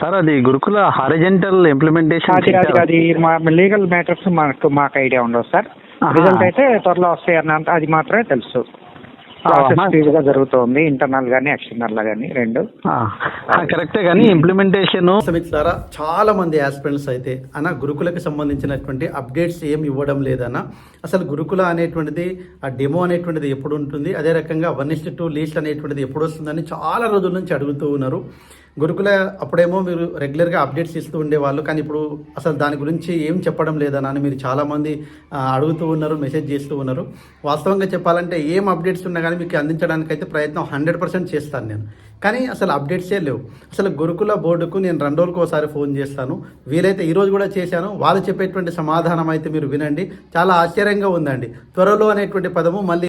Sir అది గురుకుల horizontal implementation అది మా లీగల్ మ్యాటర్స్ మాకు మాకు ఐడియా ఉండవు సార్. ఆహా. రిజల్ట్ అయితే త్వరలో వస్తాయి అన్న అది మాత్రమే తెలుసు. ప్రాసెస్ జరుగుతోంది ఇంటర్నల్ గానీ ఎక్స్టర్నల్ గానీ రెండు. కరెక్టే కానీ ఇంప్లిమెంటేషన్ మిత్రులారా చాలా మంది ఆస్పిరెంట్స్ అయితే అన్న గురుకులకు సంబంధించినటువంటి అప్డేట్స్ ఏం ఇవ్వడం లేదన్న అసలు గురుకుల అనేటువంటిది ఆ డెమో అనేటువంటిది ఎప్పుడు ఉంటుంది అదే రకంగా వన్ ఇస్ట్ టూ లీస్ట్ అనేటువంటిది ఎప్పుడు వస్తుందని చాలా రోజుల నుంచి అడుగుతూ ఉన్నారు. గురుకుల అప్పుడేమో మీరు రెగ్యులర్గా అప్డేట్స్ ఇస్తూ ఉండేవాళ్ళు. కానీ ఇప్పుడు అసలు దాని గురించి ఏం చెప్పడం లేదని అని మీరు చాలామంది అడుగుతూ ఉన్నారు మెసేజ్ చేస్తూ ఉన్నారు. వాస్తవంగా చెప్పాలంటే ఏం అప్డేట్స్ ఉన్నా కానీ మీకు అందించడానికైతే ప్రయత్నం హండ్రెడ్ పర్సెంట్ చేస్తాను నేను. కానీ అసలు అప్డేట్సే లేవు. అసలు గురుకుల బోర్డుకు నేను రెండు రోజులకు ఒకసారి ఫోన్ చేస్తాను. వీలైతే ఈరోజు కూడా చేశాను. వాళ్ళు చెప్పేటువంటి సమాధానం అయితే మీరు వినండి. చాలా ఆశ్చర్యంగా ఉందండి. త్వరలో అనేటువంటి పదము మళ్ళీ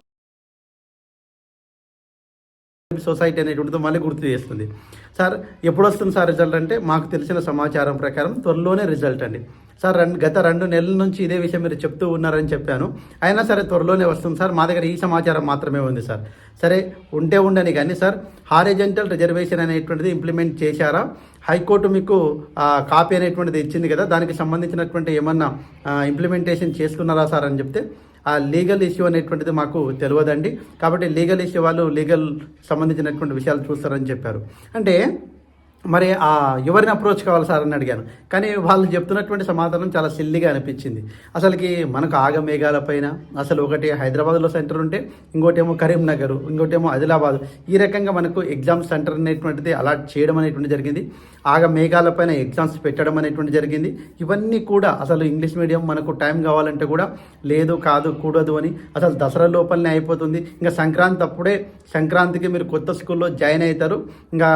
సొసైటీ అనేటువంటిది మళ్ళీ గుర్తు చేస్తుంది. సార్ ఎప్పుడు వస్తుంది సార్ రిజల్ట్ అంటే మాకు తెలిసిన సమాచారం ప్రకారం త్వరలోనే రిజల్ట్ అండి. సార్ రెండు గత రెండు నెలల నుంచి ఇదే విషయం మీరు చెప్తూ ఉన్నారని చెప్పాను. అయినా సరే త్వరలోనే వస్తుంది సార్. మా దగ్గర ఈ సమాచారం మాత్రమే ఉంది సార్. సరే ఉంటే ఉండని కానీ సార్ హారిజెంటల్ రిజర్వేషన్ అనేటువంటిది ఇంప్లిమెంట్ చేశారా? హైకోర్టు మీకు కాపీ అనేటువంటిది ఇచ్చింది కదా దానికి సంబంధించినటువంటి ఏమన్నా ఇంప్లిమెంటేషన్ చేసుకున్నారా సార్ అని చెప్తే ఆ లీగల్ ఇష్యూ అనేటువంటిది మాకు తెలియదండి కాబట్టి లీగల్ ఇష్యూ వాళ్ళు లీగల్ సంబంధించినటువంటి విషయాలు చూస్తారని చెప్పారు. అంటే మరి ఆ ఎవరిని అప్రోచ్ కావాలి సార్ అని అడిగాను. కానీ వాళ్ళు చెప్తున్నటువంటి సమాధానం చాలా సిల్లిగా అనిపించింది. అసలుకి మనకు ఆగమేఘాల పైన అసలు ఒకటి హైదరాబాద్లో సెంటర్ ఉంటే ఇంకోటేమో కరీంనగర్ ఇంకోటేమో ఆదిలాబాద్. ఈ రకంగా మనకు ఎగ్జామ్ సెంటర్ అనేటువంటిది అలాట్ చేయడం అనేటువంటి జరిగింది. ఆగ పైన ఎగ్జామ్స్ పెట్టడం అనేటువంటి జరిగింది. ఇవన్నీ కూడా అసలు ఇంగ్లీష్ మీడియం మనకు టైం కావాలంటే కూడా లేదు కాదు కూడదు అని అసలు దసరా లోపలనే అయిపోతుంది. ఇంకా సంక్రాంతి అప్పుడే సంక్రాంతికి మీరు కొత్త స్కూల్లో జాయిన్ అవుతారు. ఇంకా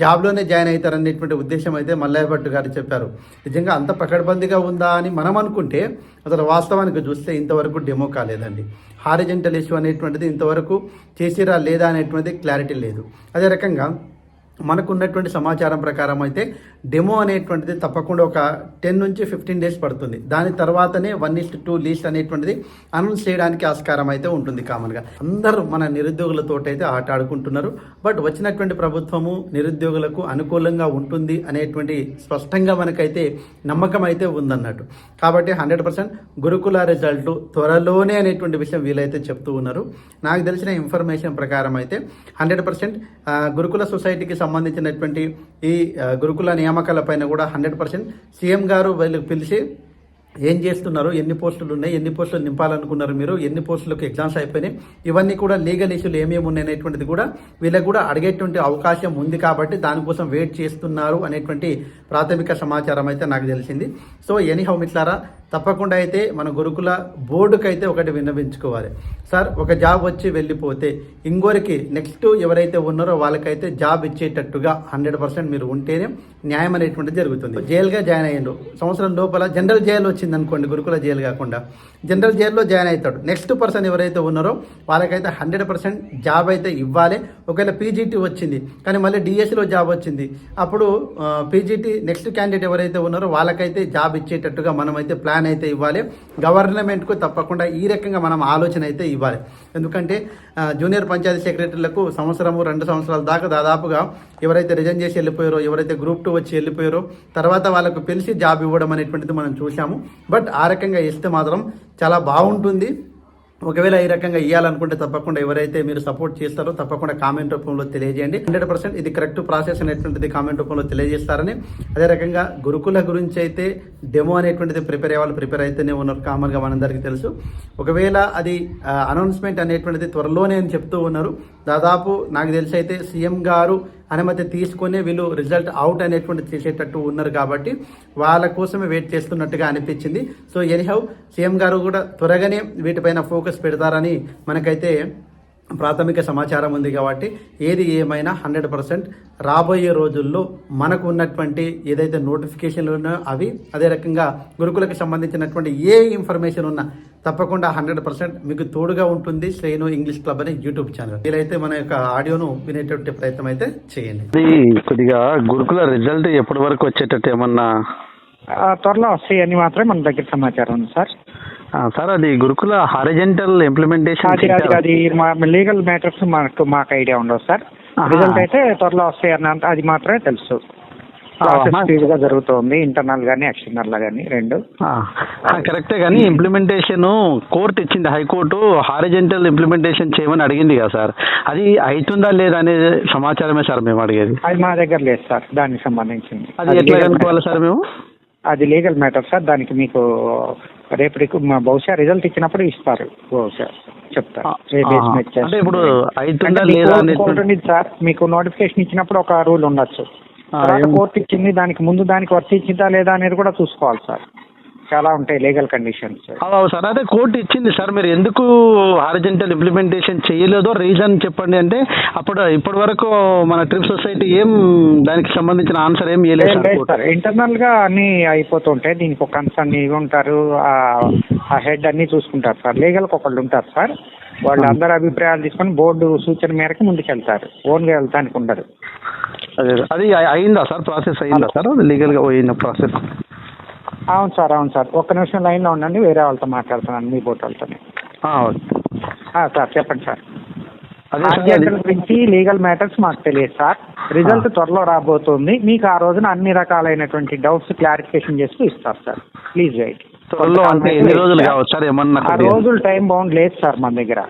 జాబ్లోనే జాయిన్ అవుతారు అనేటువంటి ఉద్దేశం అయితే మల్లయ్య భట్ గారు చెప్పారు. నిజంగా అంత పకడ్బందీగా ఉందా అని మనం అనుకుంటే అసలు వాస్తవానికి చూస్తే ఇంతవరకు డెమో కాలేదండి. హారిజెంటల్ ఇష్యూ అనేటువంటిది ఇంతవరకు చేసిరా లేదా అనేటువంటిది క్లారిటీ లేదు. అదే రకంగా మనకున్నటువంటి సమాచారం ప్రకారం అయితే డెమో అనేటువంటిది తప్పకుండా ఒక టెన్ నుంచి ఫిఫ్టీన్ డేస్ పడుతుంది. దాని తర్వాతనే వన్ ఇస్ట్ టూ లీస్ట్ అనేటువంటిది అనౌన్స్ చేయడానికి ఆస్కారం అయితే ఉంటుంది కామన్గా. అందరూ మన నిరుద్యోగులతో అయితే ఆట ఆడుకుంటున్నారు. బట్ వచ్చినటువంటి ప్రభుత్వము నిరుద్యోగులకు అనుకూలంగా ఉంటుంది అనేటువంటి స్పష్టంగా మనకైతే నమ్మకం అయితే ఉందన్నట్టు. కాబట్టి హండ్రెడ్ పర్సెంట్ గురుకుల రిజల్ట్ త్వరలోనే అనేటువంటి విషయం వీలైతే చెప్తూ ఉన్నారు. నాకు తెలిసిన ఇన్ఫర్మేషన్ ప్రకారం అయితే హండ్రెడ్ పర్సెంట్ గురుకుల సొసైటీకి సంబంధించినటువంటి ఈ గురుకుల నియామకాల పైన కూడా హండ్రెడ్ పర్సెంట్ సీఎం గారు వీళ్ళకి పిలిచి ఏం చేస్తున్నారు? ఎన్ని పోస్టులు ఉన్నాయి? ఎన్ని పోస్టులు నింపాలనుకున్నారు మీరు? ఎన్ని పోస్టులకు ఎగ్జామ్స్ అయిపోయినాయి? ఇవన్నీ కూడా లీగల్ ఇష్యూలు ఏమేమి ఉన్నాయి అనేటువంటిది కూడా వీళ్ళకి కూడా అడిగేటువంటి అవకాశం ఉంది కాబట్టి దానికోసం వెయిట్ చేస్తున్నారు అనేటువంటి ప్రాథమిక సమాచారం అయితే నాకు తెలిసింది. సో ఎనీహౌ మిట్లారా తప్పకుండా అయితే మన గురుకుల బోర్డుకి అయితే ఒకటి విన్నవించుకోవాలి. సార్ ఒక జాబ్ వచ్చి వెళ్ళిపోతే ఇంకోరికి నెక్స్ట్ ఎవరైతే ఉన్నారో వాళ్ళకైతే జాబ్ ఇచ్చేటట్టుగా హండ్రెడ్ పర్సెంట్ మీరు ఉంటేనే న్యాయం అనేటువంటిది జరుగుతుంది. జైలుగా జాయిన్ అయ్యిండు. సంవత్సరం లోపల జనరల్ జైలు వచ్చింది అనుకోండి గురుకుల జైలు కాకుండా. జనరల్ జైల్లో జాయిన్ అవుతాడు. నెక్స్ట్ పర్సన్ ఎవరైతే ఉన్నారో వాళ్ళకైతే హండ్రెడ్ పర్సెంట్ జాబ్ అయితే ఇవ్వాలి. ఒకవేళ పీజీటీ వచ్చింది కానీ మళ్ళీ డిఎస్సిలో జాబ్ వచ్చింది అప్పుడు పీజీటీ నెక్స్ట్ క్యాండిడేట్ ఎవరైతే ఉన్నారో వాళ్ళకైతే జాబ్ ఇచ్చేటట్టుగా మనమైతే ప్లాన్ అయితే ఇవ్వాలి. గవర్నమెంట్కు తప్పకుండా ఈ రకంగా మనం ఆలోచన అయితే ఇవ్వాలి. ఎందుకంటే జూనియర్ పంచాయతీ సెక్రటరీలకు సంవత్సరము రెండు సంవత్సరాల దాకా దాదాపుగా ఎవరైతే రిజైన్ చేసి వెళ్ళిపోయారో ఎవరైతే గ్రూప్ టూ వచ్చి వెళ్ళిపోయారో తర్వాత వాళ్ళకు పిలిచి జాబ్ ఇవ్వడం అనేటువంటిది మనం చూసాము బట్ ఆ రకంగా ఇస్తే మాత్రం చాలా బాగుంటుంది. ఒకవేళ ఈ రకంగా ఇవ్వాలనుకుంటే తప్పకుండా ఎవరైతే మీరు సపోర్ట్ చేస్తారో తప్పకుండా కామెంట్ రూపంలో తెలియజేయండి. హండ్రెడ్ పర్సెంట్ ఇది కరెక్ట్ ప్రాసెస్ అనేటువంటిది కామెంట్ రూపంలో తెలియజేస్తారని. అదే రకంగా గురుకుల గురించి అయితే డెమో అనేటువంటిది ప్రిపేర్ అయ్యే వాళ్ళు ప్రిపేర్ అయితేనే ఉన్నారు. కామన్గా మనందరికీ తెలుసు. ఒకవేళ అది అనౌన్స్మెంట్ అనేటువంటిది త్వరలోనే అని చెప్తూ ఉన్నారు. దాదాపు నాకు తెలిసి అయితే సీఎం గారు అనుమతి తీసుకొని వీళ్ళు రిజల్ట్ అవుట్ అనేటువంటి చేసేటట్టు ఉన్నారు కాబట్టి వాళ్ళ కోసమే వెయిట్ చేస్తున్నట్టుగా అనిపించింది. సో ఎనీహౌ సీఎం గారు కూడా త్వరగానే వీటిపైన ఫోకస్ పెడతారని మనకైతే ప్రాథమిక సమాచారం ఉంది కాబట్టి ఏది ఏమైనా హండ్రెడ్ పర్సెంట్ రాబోయే రోజుల్లో మనకు ఉన్నటువంటి ఏదైతే నోటిఫికేషన్లు ఉన్నాయో అవి అదే రకంగా గురుకులకు సంబంధించినటువంటి ఏ ఇన్ఫర్మేషన్ ఉన్నా తప్పకుండా హండ్రెడ్ పర్సెంట్ మీకు తోడుగా ఉంటుంది శ్రేణు ఇంగ్లీష్ క్లబ్ అనే యూట్యూబ్ ఛానల్. వీలైతే మన యొక్క ఆడియోను వినేటువంటి ప్రయత్నం అయితే చేయండి. కొద్దిగా గురుకుల రిజల్ట్ ఎప్పటి వరకు వచ్చేటట్టు ఏమన్నా? త్వరలో వస్తాయి అని మాత్రమే మన దగ్గర సమాచారం ఉంది సార్. సార్ అది గురుకుల హారిజెంటల్ ఇంప్లిమెంటేషన్ అది అది అది మా లీగల్ మ్యాటర్స్ మాకు మాకు ఐడియా ఉండవు సార్. రిజల్ట్ అయితే త్వరలో వస్తాయి అన్న అది మాత్రమే తెలుసు. ప్రాసెస్గా జరుగుతుంది ఇంటర్నల్ గానీ ఎక్స్టర్నల్ గానీ రెండు. కరెక్టే కానీ ఇంప్లిమెంటేషన్ కోర్టు ఇచ్చింది హైకోర్టు హారిజెంటల్ ఇంప్లిమెంటేషన్ చేయమని అడిగింది కదా సార్. అది అవుతుందా లేదా అనే సమాచారమే సార్ మేము అడిగేది. అది మా దగ్గర లేదు సార్ దానికి సంబంధించింది. అది ఎట్లా matter. సార్ మేము? అది లీగల్ మ్యాటర్ సార్ దానికి మీకు రేపటికి మా బహుశా రిజల్ట్ ఇచ్చినప్పుడు ఇస్తారు బహుశా చెప్తారు ఇప్పుడు సార్ మీకు నోటిఫికేషన్ ఇచ్చినప్పుడు ఒక రూల్ ఉండొచ్చు. కోర్టు ఇచ్చింది దానికి ముందు దానికి వర్తించిందా లేదా అనేది కూడా చూసుకోవాలి సార్. చాలా ఉంటాయి లీగల్ కండిషన్స్ అవు సార్. అదే కోర్టు ఇచ్చింది సార్ మీరు. ఎందుకు హారిజెంటల్ ఇంప్లిమెంటేషన్ చేయలేదో రీజన్ చెప్పండి అంటే అప్పుడు ఇప్పటి వరకు మన ట్రిప్ సొసైటీ ఏం దానికి సంబంధించిన ఆన్సర్ ఏం సార్ లేదు కోర్టు. సార్. ఇంటర్నల్గా అన్ని అయిపోతుంటాయి. దీనికి ఒక కన్సర్న్ ఇవి ఉంటారు. ఆ హెడ్ అన్ని చూసుకుంటారు సార్. లీగల్ ఒకళ్ళు ఉంటారు సార్. వాళ్ళు అందరి అభిప్రాయాలు తీసుకొని బోర్డు సూచన మేరకు ముందుకెళ్తారు. ఓన్గా వెళ్తానికి ఉండదు. అదే అది అయి- అయిందా సార్? ప్రాసెస్ అయిందా సార్? లీగల్గా పోయిన ప్రాసెస్ అవును సార్ అవును సార్. ఒక్క నిమిషం లైన్లో ఉండండి వేరే వాళ్ళతో మాట్లాడుతున్నాను మీ బోట్ వాళ్ళతోనే ఆ, సార్ చెప్పండి సార్. గురించి లీగల్ మ్యాటర్స్ మాకు తెలియదు సార్. రిజల్ట్ త్వరలో రాబోతుంది. మీకు ఆ రోజున అన్ని రకాలైనటువంటి డౌట్స్ క్లారిఫికేషన్ చేస్తూ ఇస్తారు సార్. ప్లీజ్ వెయిట్ త్వరలో అంటే ఎన్ని రోజులు కావచ్చు సార్? ఏమన్నా ఆ? రోజులు టైం బౌండ్ లేదు సార్ మన దగ్గర.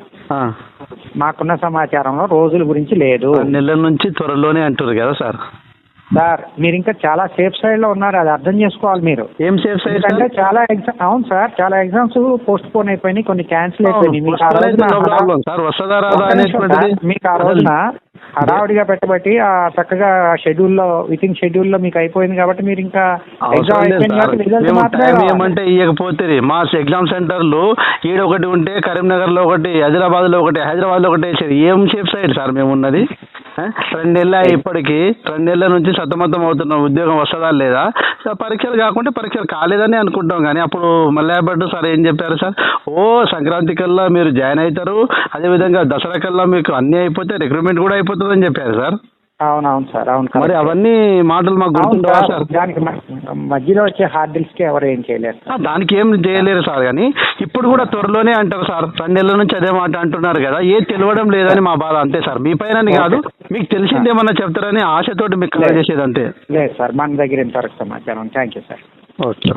మాకున్న సమాచారంలో రోజుల గురించి లేదు. నెలల నుంచి త్వరలోనే అంటారు కదా సార్? సార్ మీరు ఇంకా చాలా సేఫ్ సైడ్లో ఉన్నారు అది అర్థం చేసుకోవాలి మీరు. ఏం సేఫ్ సైడ్ ఎందుకంటే చాలా ఎగ్జామ్ అవును సార్ చాలా ఎగ్జామ్స్ పోస్ట్ పోన్ అయిపోయినాయి కొన్ని క్యాన్సిల్ అయిపోయినాయి. మీకు ఆ రోజున మీకు ఆ రోజున హడావుడిగా పెట్టబట్టి ఆ చక్కగా షెడ్యూల్లో విత్ ఇన్ షెడ్యూల్లో మీకు అయిపోయింది కాబట్టి మీరు ఇంకా ఎగ్జామ్ అయిపోయింది కాబట్టి రిజల్ట్ మాత్రమే టైం రావాలి. ఇవ్వమంటే ఇవ్వకపోతే మా ఎగ్జామ్ సెంటర్లు ఈడ ఒకటి ఉంటే కరీంనగర్లో ఒకటి హైదరాబాద్లో ఒకటి హైదరాబాద్లో ఒకటి వేసేది ఏం షేప్ సైడ్ సార్ మేము ఉన్నది ఆ? రెండు నెలలు అయ్యి ఇప్పటికి రెండు నెలల నుంచి సతమతం అవుతున్నాం ఉద్యోగం వస్తుందా లేదా? పరీక్షలు కాకుంటే పరీక్షలు కాలేదని అనుకుంటాం కానీ అప్పుడు మల్లాభట్ సార్ ఏం చెప్పారు సార్? ఓ సంక్రాంతి కల్లా మీరు జాయిన్ అవుతారు అదేవిధంగా దసరా కల్లా మీకు అన్నీ అయిపోతే రిక్రూట్మెంట్ కూడా అయిపోతుందని చెప్పారు సార్. అవునవును సార్ అవును మరి. అవన్నీ మాటలు మాకు గుర్తుండవా సార్ దానికి మధ్యలో వచ్చే హార్డ్ డిల్స్కి ఎవరు ఏం చేయలేరు దానికి ఏం చేయలేరు సార్ కానీ ఇప్పుడు కూడా త్వరలోనే అంటారు సార్ రెండు నెలల నుంచి అదే మాట అంటున్నారు కదా ఏ తెలియడం లేదని మా బాధ అంతే సార్. మీ పైన కాదు మీకు తెలిసిందేమన్నా చెప్తారని ఆశతోటి మీకు కలర్ చేసేది అంతే. లేదు సార్ మన దగ్గర ఇంతవరకు సమాచారం థ్యాంక్ యూ సార్. ఓకే